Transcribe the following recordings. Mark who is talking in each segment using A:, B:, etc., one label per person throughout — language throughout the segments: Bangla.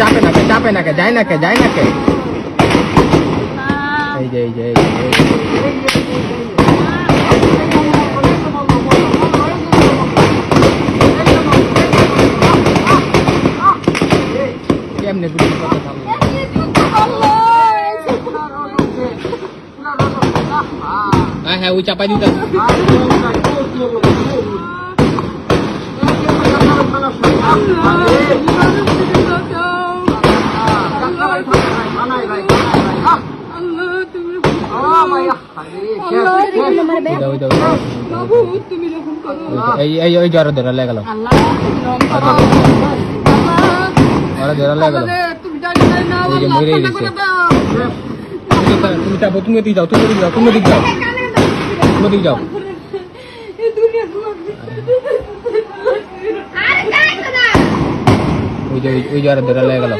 A: চাপে নাকে চাপে নাকে যায় নাকে যায় নাকে এই যে এই যে কেমনে গুলি কথা হ্যাঁ হ্যাঁ ওই চাপাই দিতাম এই ওই জ্বর ধরে লেগে গেল ওরা ধরে লেগে তুমি যাব তুমি দিক যাও তুমি দিক যাও তুমি দিক যাও তুমি দিক যাও ওই যে ওই- ওই জ্বর ধরে লেগে গেল।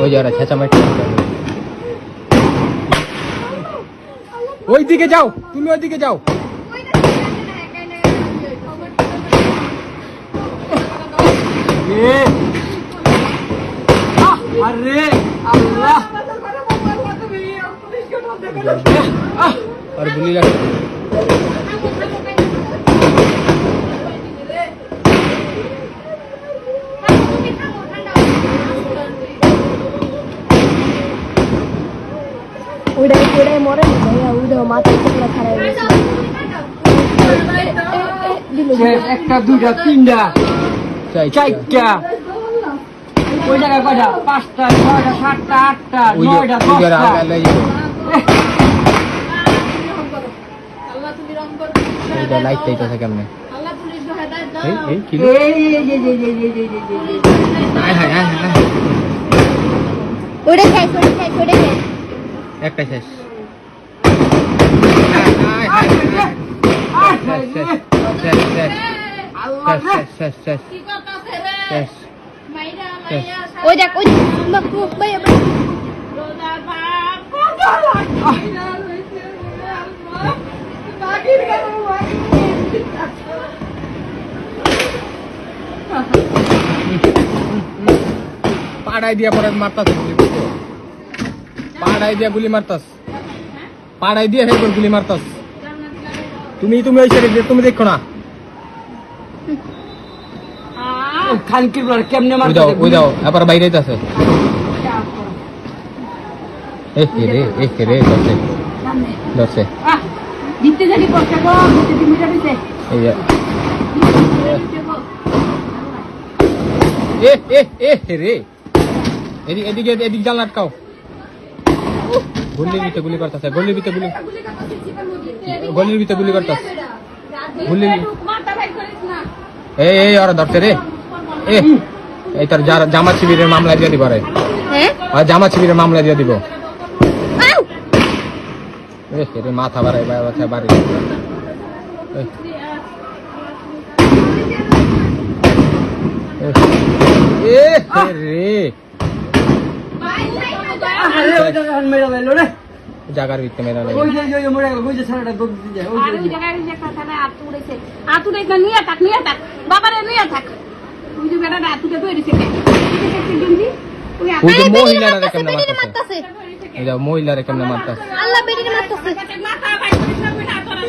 A: ওই জ্বর ছেঁচা মাটি। ওই দিকে যাও তুমি ওই দিকে যাও
B: আরে আল্লাহ।
A: আর গুলি লাগে
C: ওইটাই ওইটাই মরে না ভাইয়া ওইটাও মাথায় চোখলা খারাপ
B: একটা দুইটা তিনটা চারটা ওই জায়গায় কয়টা পাঁচটা ছয়টা সাতটা আটটা নয়টা দশটা
A: লাইট চাইতেছে কেমনে
C: ওইটা খাইছে
A: একটাই শেষ।
C: ওই দেখ ওই
A: পাড়ায় দিয়ে পরে মারতা থাকলে পাড়াই দিয়া গুলি মারতাস। পাড়াই দিয়া হেরপর গুলি মারতাস। তুমি তুমি ওই সাইডে তুমি দেখো না।
B: খানকির বল কেমনে মারতে
A: দাও? ওই দাও আবার বাইরে আছে এ হে রে এ হে রে ধরছে। ধরছে।
C: আহ দিতে জানি কষ্ট গো দিতে দিতে যাবে
A: এই এ এ এ রে। এদিকে এদিকে এদিকে জাল আটকাও। গলির ভিতরে গুলি করতেছে ভিতরে গুলি গলির ভিতরে গুলি করতেছে। গুলি এই এই ওরা ধরছে রে। এ এই তোর জামা শিবিরের মামলা দিয়ে দিব রে।
C: হ্যাঁ?
A: আর জামা শিবিরের মামলা দিয়ে দিব। মাথা বাড়াই বাড়াই বাড়ি এ। রে।
B: জাগার ভিতরে মেরা লাগে ওই
A: যে ওই মরে গেল
B: ওই যে দব যায় ওই জায়গায় উড়েছে নিয়ে থাক নিয়ে থাক বাবারে নিয়ে থাক ওই যে বেটা ধরেছে কে
A: ওই যে মারতাছে এই যে কেমনে মারতাছে
C: আল্লাহ মারতাছে মাথা ভাই
A: সব মারতাছে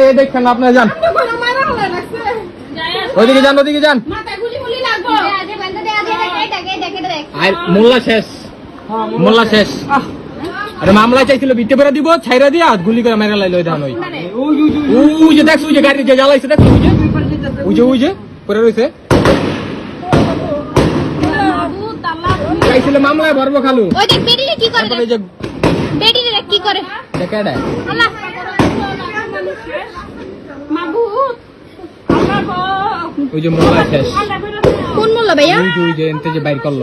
A: এই দেখেন যান ওইদিকে যান ওইদিকে যান
C: মাথায় গুলি গুলি লাগবো
A: আর মোল্লা শেষ মোল্লা শেষ। আরে মামলা চাইছিল বিতে পেরা দিব ছাইরা দিয়া গুলি করে মেরা লাইলো ধান ওই।
B: ওই, ওই, ওই, ওই,
A: ওই যে দেখছ ওই যে গাড়ি যে জ্বালাইছে দেখছ ওই যে?
B: ওই।
A: ওই যে ওই যে পরে রয়েছে চাইছিল মামলায় ভরবো খালু।
C: ওই দেখ বেরিয়ে কি করে
A: তারপরে যে
C: কি করে।
A: দেখা দেয়
C: আল্লাহ।
A: ওই যে মোল্লা শেষ।
C: কোন মোল্লা ভাইয়া?
A: ওই যে ওই যে এনতে যে বাইর করল।